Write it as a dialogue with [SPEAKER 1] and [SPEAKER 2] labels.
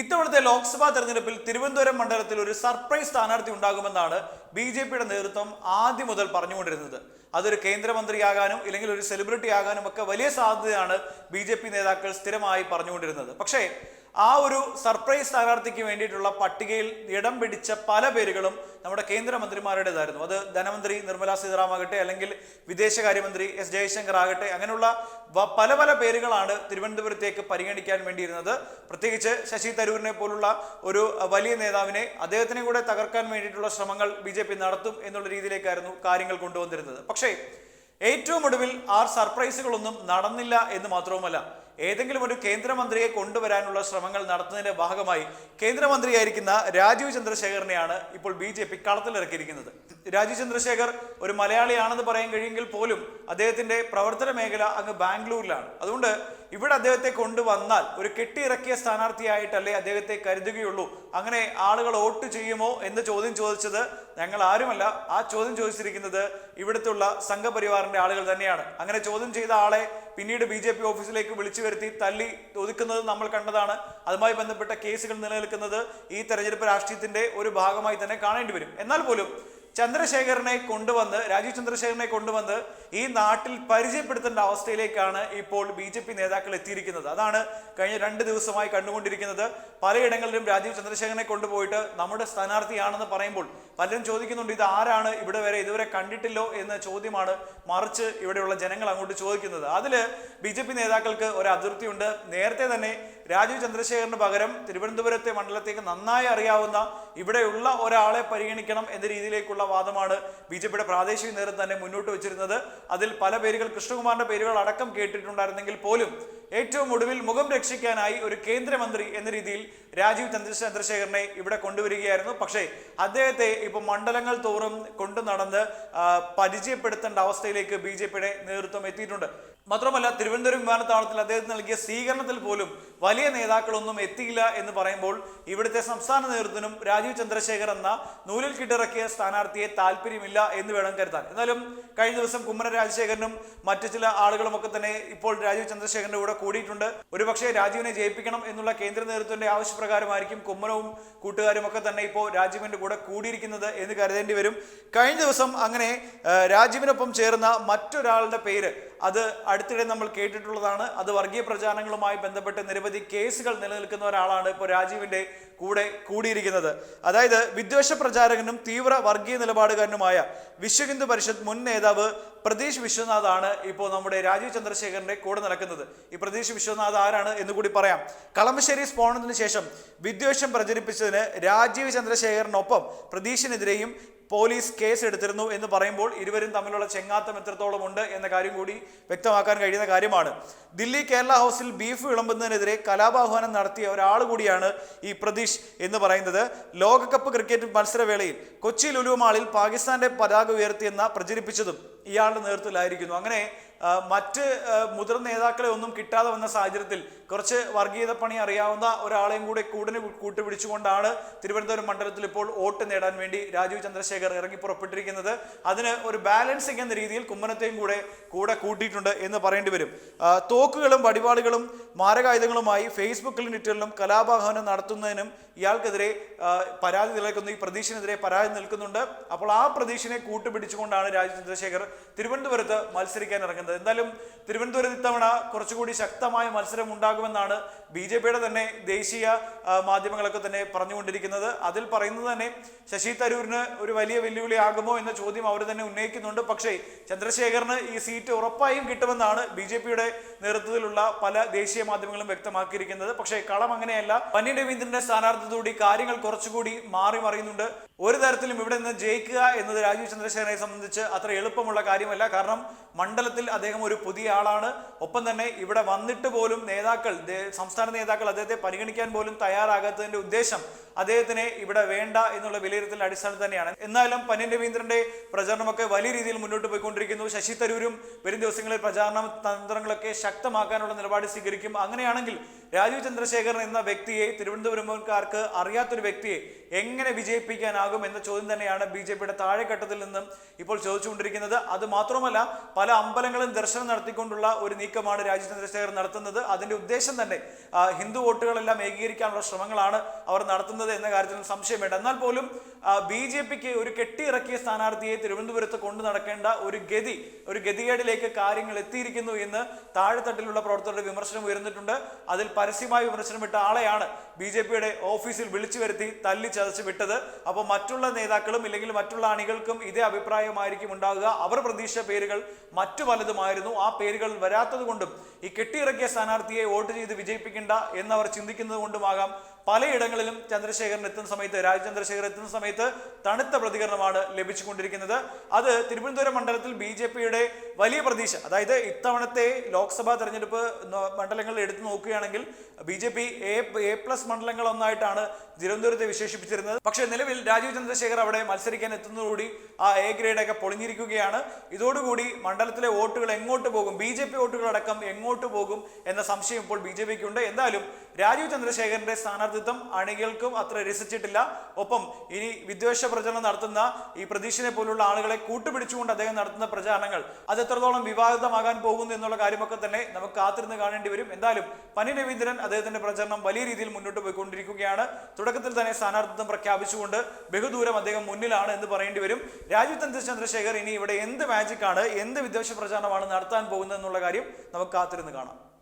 [SPEAKER 1] ഇത്തവണത്തെ ലോക്സഭാ തെരഞ്ഞെടുപ്പിൽ തിരുവനന്തപുരം മണ്ഡലത്തിൽ ഒരു സർപ്രൈസ് സ്ഥാനാർത്ഥി ഉണ്ടാകുമെന്നാണ് ബി ജെ പിയുടെ നേതൃത്വം ആദ്യം മുതൽ പറഞ്ഞുകൊണ്ടിരുന്നത്. അതൊരു കേന്ദ്രമന്ത്രിയാകാനും ഇല്ലെങ്കിൽ ഒരു സെലിബ്രിറ്റി ആകാനും ഒക്കെ വലിയ സാധ്യതയാണ് ബി നേതാക്കൾ സ്ഥിരമായി പറഞ്ഞുകൊണ്ടിരുന്നത്. പക്ഷേ ആ ഒരു സർപ്രൈസ് സ്ഥാനാർത്ഥിക്ക് വേണ്ടിയിട്ടുള്ള പട്ടികയിൽ ഇടം പിടിച്ച പല പേരുകളും നമ്മുടെ കേന്ദ്രമന്ത്രിമാരുടേതായിരുന്നു. അത് ധനമന്ത്രി നിർമ്മല സീതാറാം ആകട്ടെ അല്ലെങ്കിൽ വിദേശകാര്യമന്ത്രി എസ് ജയശങ്കർ ആകട്ടെ അങ്ങനെയുള്ള പല പല പേരുകളാണ് തിരുവനന്തപുരത്തേക്ക് പരിഗണിക്കാൻ വേണ്ടിയിരുന്നത്. പ്രത്യേകിച്ച് ശശി തരൂരിനെ പോലുള്ള ഒരു വലിയ നേതാവിനെ അദ്ദേഹത്തിനെ കൂടെ തകർക്കാൻ വേണ്ടിയിട്ടുള്ള ശ്രമങ്ങൾ ബി നടത്തും എന്നുള്ള രീതിയിലേക്കായിരുന്നു കാര്യങ്ങൾ കൊണ്ടുവന്നിരുന്നത്. പക്ഷേ ഏറ്റവും ഒടുവിൽ ആ സർപ്രൈസുകളൊന്നും നടന്നില്ല എന്ന് മാത്രവുമല്ല ഏതെങ്കിലും ഒരു കേന്ദ്രമന്ത്രിയെ കൊണ്ടുവരാനുള്ള ശ്രമങ്ങൾ നടത്തുന്നതിന്റെ ഭാഗമായി കേന്ദ്രമന്ത്രിയായിരിക്കുന്ന രാജീവ് ചന്ദ്രശേഖരനെയാണ് ഇപ്പോൾ ബി ജെ പി കളത്തിലിറക്കിയിരിക്കുന്നത്. രാജീവ് ചന്ദ്രശേഖർ ഒരു മലയാളിയാണെന്ന് പറയാൻ കഴിയുമെങ്കിൽ പോലും അദ്ദേഹത്തിന്റെ പ്രവർത്തന മേഖല അങ്ങ് ബാംഗ്ലൂരിലാണ്. അതുകൊണ്ട് ഇവിടെ അദ്ദേഹത്തെ കൊണ്ടുവന്നാൽ ഒരു കെട്ടിയിറക്കിയ സ്ഥാനാർത്ഥിയായിട്ടല്ലേ അദ്ദേഹത്തെ കരുതുകയുള്ളൂ. അങ്ങനെ ആളുകൾ വോട്ട് ചെയ്യുമോ എന്ന് ചോദ്യം ചോദിച്ചത് ഞങ്ങൾ ആരുമല്ല. ആ ചോദ്യം ചോദിച്ചിരിക്കുന്നത് ഇവിടുത്തുള്ള സംഘപരിവാറിന്റെ ആളുകൾ തന്നെയാണ്. അങ്ങനെ ചോദ്യം ചെയ്ത ആളെ പിന്നീട് ബി ജെ പി ഓഫീസിലേക്ക് വിളിച്ചു വരുത്തി തല്ലി ഒതുക്കുന്നത് നമ്മൾ കണ്ടതാണ്. അതുമായി ബന്ധപ്പെട്ട കേസുകൾ നിലനിൽക്കുന്നത് ഈ തെരഞ്ഞെടുപ്പ് രാഷ്ട്രീയത്തിന്റെ ഒരു ഭാഗമായി തന്നെ കാണേണ്ടി വരും. എന്നാൽ പോലും ചന്ദ്രശേഖരനെ കൊണ്ടുവന്ന് രാജീവ് ചന്ദ്രശേഖരനെ കൊണ്ടുവന്ന് ഈ നാട്ടിൽ പരിചയപ്പെടുത്തേണ്ട അവസ്ഥയിലേക്കാണ് ഇപ്പോൾ ബി ജെ പി നേതാക്കൾ എത്തിയിരിക്കുന്നത്. അതാണ് കഴിഞ്ഞ രണ്ട് ദിവസമായി കണ്ടുകൊണ്ടിരിക്കുന്നത്. പലയിടങ്ങളിലും രാജീവ് ചന്ദ്രശേഖരനെ കൊണ്ടുപോയിട്ട് നമ്മുടെ സ്ഥാനാർത്ഥിയാണെന്ന് പറയുമ്പോൾ പലരും ചോദിക്കുന്നുണ്ട് ഇത് ആരാണ്? ഇവിടെ വരെ ഇതുവരെ കണ്ടിട്ടില്ലോ? എന്ന ചോദ്യമാണ് മറിച്ച് ഇവിടെയുള്ള ജനങ്ങൾ അങ്ങോട്ട് ചോദിക്കുന്നത്. അതിൽ ബി ജെ പി നേതാക്കൾക്ക് ഒരു അതിർത്തിയുണ്ട്. നേരത്തെ തന്നെ രാജീവ് ചന്ദ്രശേഖരന് പകരം തിരുവനന്തപുരത്തെ മണ്ഡലത്തേക്ക് നന്നായി അറിയാവുന്ന ഇവിടെയുള്ള ഒരാളെ പരിഗണിക്കണം എന്ന രീതിയിലേക്കുള്ള വാദമാണ് ബി ജെ പിയുടെ പ്രാദേശിക നേതൃത്വം തന്നെ മുന്നോട്ട് വെച്ചിരുന്നത്. അതിൽ പല പേരുകൾ കൃഷ്ണകുമാറിന്റെ പേരുകൾ അടക്കം കേട്ടിട്ടുണ്ടായിരുന്നെങ്കിൽ പോലും ഏറ്റവും ഒടുവിൽ മുഖം രക്ഷിക്കാനായി ഒരു കേന്ദ്രമന്ത്രി എന്ന രീതിയിൽ രാജീവ് ചന്ദ്ര ചന്ദ്രശേഖരനെ ഇവിടെ കൊണ്ടുവരികയായിരുന്നു. പക്ഷേ അദ്ദേഹത്തെ ഇപ്പൊ മണ്ഡലങ്ങൾ തോറും കൊണ്ടു നടന്ന് പരിചയപ്പെടുത്തേണ്ട അവസ്ഥയിലേക്ക് ബി നേതൃത്വം എത്തിയിട്ടുണ്ട്. മാത്രമല്ല തിരുവനന്തപുരം വിമാനത്താവളത്തിൽ അദ്ദേഹത്തിന് നൽകിയ സ്വീകരണത്തിൽ പോലും വലിയ നേതാക്കളൊന്നും എത്തിയില്ല എന്ന് പറയുമ്പോൾ ഇവിടുത്തെ സംസ്ഥാന നേതൃത്വത്തിനും രാജീവ് ചന്ദ്രശേഖർ എന്ന നൂലിൽ കിട്ടിറക്കിയ സ്ഥാനാർത്ഥിയെ താല്പര്യമില്ല എന്ന് വേണം കരുതാൻ. എന്നാലും കഴിഞ്ഞ ദിവസം കുമ്മന രാജശേഖരനും മറ്റു ചില ആളുകളുമൊക്കെ തന്നെ ഇപ്പോൾ രാജീവ് ചന്ദ്രശേഖരന്റെ കൂടെ കൂടിയിട്ടുണ്ട്. ഒരുപക്ഷെ രാജീവിനെ ജയിപ്പിക്കണം എന്നുള്ള കേന്ദ്ര നേതൃത്വത്തിന്റെ ആവശ്യപ്രകാരമായിരിക്കും കുമ്മനവും കൂട്ടുകാരും ഒക്കെ തന്നെ ഇപ്പോൾ രാജീവിന്റെ കൂടെ കൂടിയിരിക്കുന്നത് എന്ന് കരുതേണ്ടി വരും. കഴിഞ്ഞ ദിവസം അങ്ങനെ രാജീവിനൊപ്പം ചേർന്ന മറ്റൊരാളുടെ പേര് അത് അടുത്തിടെ നമ്മൾ കേട്ടിട്ടുള്ളതാണ്. അത് വർഗീയ പ്രചാരണങ്ങളുമായി ബന്ധപ്പെട്ട് നിരവധി കേസുകൾ നിലനിൽക്കുന്ന ഒരാളാണ് ഇപ്പോൾ രാജീവിന്റെ കൂടെ കൂടിയിരിക്കുന്നത്. അതായത് വിദ്വേഷ പ്രചാരകനും തീവ്ര വർഗീയ നിലപാടുകാരനുമായ വിശ്വഹിന്ദു പരിഷത്ത് മുൻ നേതാവ് പ്രതീഷ് വിശ്വനാഥ് ആണ് ഇപ്പോൾ നമ്മുടെ രാജീവ് ചന്ദ്രശേഖരന്റെ കൂടെ നടക്കുന്നത്. ഈ പ്രതീഷ് വിശ്വനാഥ് ആരാണ് എന്ന് കൂടി പറയാം. കളമശ്ശേരി സ്ഫോടനത്തിന് ശേഷം വിദ്വേഷം പ്രചരിപ്പിച്ചതിന് രാജീവ് ചന്ദ്രശേഖരനൊപ്പം പ്രതീഷിനെതിരെയും പോലീസ് കേസ് എടുത്തിരുന്നു എന്ന് പറയുമ്പോൾ ഇരുവരും തമ്മിലുള്ള ചെങ്ങാത്തം എത്രത്തോളം ഉണ്ട് എന്ന കാര്യം കൂടി വ്യക്തമാക്കാൻ കഴിയുന്ന കാര്യമാണ്. ദില്ലി കേരള ഹൗസിൽ ബീഫ് വിളമ്പുന്നതിനെതിരെ കലാപാഹ്വാനം നടത്തിയ ഒരാൾ കൂടിയാണ് ഈ പ്രതീഷ് എന്ന് പറയുന്നത്. ലോകകപ്പ് ക്രിക്കറ്റ് മത്സരവേളയിൽ കൊച്ചി ലുലുമാളിൽ പാകിസ്ഥാന്റെ പതാക ഉയർത്തിയെന്ന പ്രചരിപ്പിച്ചതും ഇയാളുടെ നേതൃത്വത്തിലായിരിക്കുന്നു. അങ്ങനെ മറ്റ് മുതിർന്ന നേതാക്കളെ ഒന്നും കിട്ടാതെ വന്ന സാഹചര്യത്തിൽ കുറച്ച് വർഗീയത പണി അറിയാവുന്ന ഒരാളെയും കൂടെ കൂടിന് കൂട്ടുപിടിച്ചുകൊണ്ടാണ് തിരുവനന്തപുരം മണ്ഡലത്തിൽ ഇപ്പോൾ വോട്ട് നേടാൻ വേണ്ടി രാജീവ് ചന്ദ്രശേഖർ ഇറങ്ങി പുറപ്പെട്ടിരിക്കുന്നത്. അതിന് ഒരു ബാലൻസിങ് എന്ന രീതിയിൽ കുമ്മനത്തെയും കൂടെ കൂടെ കൂട്ടിയിട്ടുണ്ട് എന്ന് പറയേണ്ടി വരും. തോക്കുകളും വടിവാളുകളും മാരകായുധങ്ങളുമായി ഫേസ്ബുക്കിലും ട്വിറ്ററിലും കലാപാഹനം നടത്തുന്നതിനും ഇയാൾക്കെതിരെ പരാതി നിലനിൽക്കുന്നു. ഈ പ്രതീക്ഷനെതിരെ പരാതി നിൽക്കുന്നുണ്ട്. അപ്പോൾ ആ പ്രതീക്ഷനെ കൂട്ടുപിടിച്ചുകൊണ്ടാണ് രാജീവ് ചന്ദ്രശേഖർ തിരുവനന്തപുരത്ത് മത്സരിക്കാൻ ഇറങ്ങുന്നത്. എന്തായാലും തിരുവനന്തപുരത്ത് ഇത്തവണ കുറച്ചുകൂടി ശക്തമായ മത്സരം ഉണ്ടാകുമെന്നാണ് ബി ജെ പിയുടെ തന്നെ ദേശീയ മാധ്യമങ്ങളൊക്കെ തന്നെ പറഞ്ഞുകൊണ്ടിരിക്കുന്നത്. അതിൽ പറയുന്നത് തന്നെ ശശി തരൂരിന് ഒരു വലിയ വെല്ലുവിളി ആകുമോ എന്ന ചോദ്യം അവർ തന്നെ ഉന്നയിക്കുന്നുണ്ട്. പക്ഷേ ചന്ദ്രശേഖറിന് ഈ സീറ്റ് ഉറപ്പായും കിട്ടുമെന്നാണ് ബി ജെ പിയുടെ നേതൃത്വത്തിലുള്ള പല ദേശീയ മാധ്യമങ്ങളും വ്യക്തമാക്കിയിരിക്കുന്നത്. പക്ഷേ കളം അങ്ങനെയല്ല പന്നി രവീന്ദ്രന്റെ സ്ഥാനാർത്ഥിയോടുകൂടി കാര്യങ്ങൾ കുറച്ചുകൂടി മാറി മറിയുന്നുണ്ട്. ഒരു തരത്തിലും ഇവിടെ നിന്ന് ജയിക്കുക എന്നത് രാജീവ് ചന്ദ്രശേഖരനെ സംബന്ധിച്ച് അത്ര എളുപ്പമുള്ള കാര്യമല്ല. കാരണം മണ്ഡലത്തിൽ അദ്ദേഹം ഒരു പുതിയ ആളാണ്. ഒപ്പം തന്നെ ഇവിടെ വന്നിട്ട് പോലും നേതാക്കൾ സംസ്ഥാന നേതാക്കൾ അദ്ദേഹത്തെ പരിഗണിക്കാൻ പോലും തയ്യാറാകാത്തതിന്റെ ഉദ്ദേശം അദ്ദേഹത്തിനെ ഇവിടെ വേണ്ട എന്നുള്ള വിലയിരുത്തലിന്റെ അടിസ്ഥാനം തന്നെയാണ്. എന്നാലും പന്യൻ രവീന്ദ്രന്റെ പ്രചരണമൊക്കെ വലിയ രീതിയിൽ മുന്നോട്ട് പോയിക്കൊണ്ടിരിക്കുന്നു. ശശി തരൂരും വരും ദിവസങ്ങളിൽ പ്രചാരണ തന്ത്രങ്ങളൊക്കെ ശക്തമാക്കാനുള്ള നിലപാട് സ്വീകരിക്കും. അങ്ങനെയാണെങ്കിൽ രാജീവ് ചന്ദ്രശേഖരൻ എന്ന വ്യക്തിയെ തിരുവനന്തപുരംകാർക്ക് അറിയാത്തൊരു വ്യക്തിയെ എങ്ങനെ വിജയിപ്പിക്കാനാകും എങ്ങനെയാകും എന്ന ചോദ്യം തന്നെയാണ് ബി ജെ പിയുടെ താഴെക്കെട്ടത്തിൽ നിന്നും ഇപ്പോൾ ചോദിച്ചുകൊണ്ടിരിക്കുന്നത്. അത് മാത്രമല്ല പല അമ്പലങ്ങളും ദർശനം നടത്തിക്കൊണ്ടുള്ള ഒരു നീക്കമാണ് രാജീവ് ചന്ദ്രശേഖർ നടത്തുന്നത്. അതിന്റെ ഉദ്ദേശം തന്നെ ഹിന്ദു വോട്ടുകളെല്ലാം ഏകീകരിക്കാനുള്ള ശ്രമങ്ങളാണ് അവർ നടത്തുന്നത് എന്ന കാര്യത്തിൽ സംശയം വേണ്ട എന്നാൽ പോലും ബി ജെ പിക്ക് ഒരു കെട്ടിയിറക്കിയ സ്ഥാനാർത്ഥിയെ തിരുവനന്തപുരത്ത് കൊണ്ടു നടക്കേണ്ട ഒരു ഗതി ഒരു ഗതികേടിലേക്ക് കാര്യങ്ങൾ എത്തിയിരിക്കുന്നു എന്ന് താഴെത്തട്ടിലുള്ള പ്രവർത്തകരുടെ വിമർശനം ഉയർന്നിട്ടുണ്ട്. അതിൽ പരസ്യമായ വിമർശനം വിട്ട ആളെയാണ് ബി ജെ പിയുടെ ഓഫീസിൽ വിളിച്ചു വരുത്തി തല്ലി ചതച്ച് വിട്ടത്. അപ്പോൾ മറ്റുള്ള നേതാക്കളും ഇല്ലെങ്കിൽ മറ്റുള്ള അണികൾക്കും ഇതേ അഭിപ്രായമായിരിക്കും ഉണ്ടാകുക. അവർ പ്രതീക്ഷിച്ച പേരുകൾ മറ്റു പലതുമായിരുന്നു. ആ പേരുകൾ വരാത്തത് കൊണ്ടും ഈ കെട്ടിയിറക്കിയ സ്ഥാനാർത്ഥിയെ വോട്ട് ചെയ്ത് വിജയിപ്പിക്കേണ്ട എന്നവർ ചിന്തിക്കുന്നത് കൊണ്ടുമാകാം പലയിടങ്ങളിലും ചന്ദ്രശേഖരൻ എത്തുന്ന സമയത്ത് രാജചന്ദ്രശേഖർ എത്തുന്ന സമയത്ത് തണുത്ത പ്രതികരണമാണ് ലഭിച്ചുകൊണ്ടിരിക്കുന്നത്. അത് തിരുവനന്തപുരം മണ്ഡലത്തിൽ ബി ജെ പിയുടെ വലിയ പ്രതീക്ഷ. അതായത് ഇത്തവണത്തെ ലോക്സഭാ തെരഞ്ഞെടുപ്പ് മണ്ഡലങ്ങൾ എടുത്തു നോക്കുകയാണെങ്കിൽ B J P A A plus മണ്ഡലങ്ങൾ ഒന്നായിട്ടാണ് തിരുവനന്തപുരത്തെ വിശേഷിപ്പിച്ചിരുന്നത്. പക്ഷേ നിലവിൽ രാജീവ് ചന്ദ്രശേഖർ അവിടെ മത്സരിക്കാൻ എത്തുന്നതോടുകൂടി ആ എ ഗ്രേഡൊക്കെ പൊളിഞ്ഞിരിക്കുകയാണ്. ഇതോടുകൂടി മണ്ഡലത്തിലെ വോട്ടുകൾ എങ്ങോട്ട് പോകും? ബി ജെ പി വോട്ടുകളടക്കം എങ്ങോട്ട് പോകും എന്ന സംശയം ഇപ്പോൾ ബി ജെ പിക്ക് ഉണ്ട് എന്തായാലും രാജീവ് ചന്ദ്രശേഖരന്റെ സ്ഥാനാർത്ഥിത്വം അണികൾക്കും അത്ര രസിച്ചിട്ടില്ല. ഒപ്പം ഇനി വിദ്വേഷ പ്രചരണം നടത്തുന്ന ഈ പ്രതീക്ഷനെ പോലുള്ള ആളുകളെ കൂട്ടുപിടിച്ചുകൊണ്ട് അദ്ദേഹം നടത്തുന്ന പ്രചാരണങ്ങൾ അത് എത്രത്തോളം വിവാദിതമാകാൻ പോകുന്നു എന്നുള്ള കാര്യമൊക്കെ തന്നെ നമുക്ക് കാത്തിരുന്ന് കാണേണ്ടി വരും. എന്തായാലും പനി രവീന്ദ്രൻ അദ്ദേഹത്തിന്റെ പ്രചരണം വലിയ രീതിയിൽ മുന്നോട്ട് പോയിക്കൊണ്ടിരിക്കുകയാണ്. തുടക്കത്തിൽ തന്നെ സ്ഥാനാർത്ഥിത്വം പ്രഖ്യാപിച്ചുകൊണ്ട് ബഹുദൂരം അദ്ദേഹം മുന്നിലാണ് എന്ന് പറയേണ്ടി വരും. ചന്ദ്ര ചന്ദ്രശേഖർ ഇനി ഇവിടെ എന്ത് മാജിക്കാണ് എന്ത് വിദ്വേഷ പ്രചാരണമാണ് നടത്താൻ പോകുന്നത് എന്നുള്ള കാര്യം നമുക്ക് കാത്തിരുന്ന് കാണാം.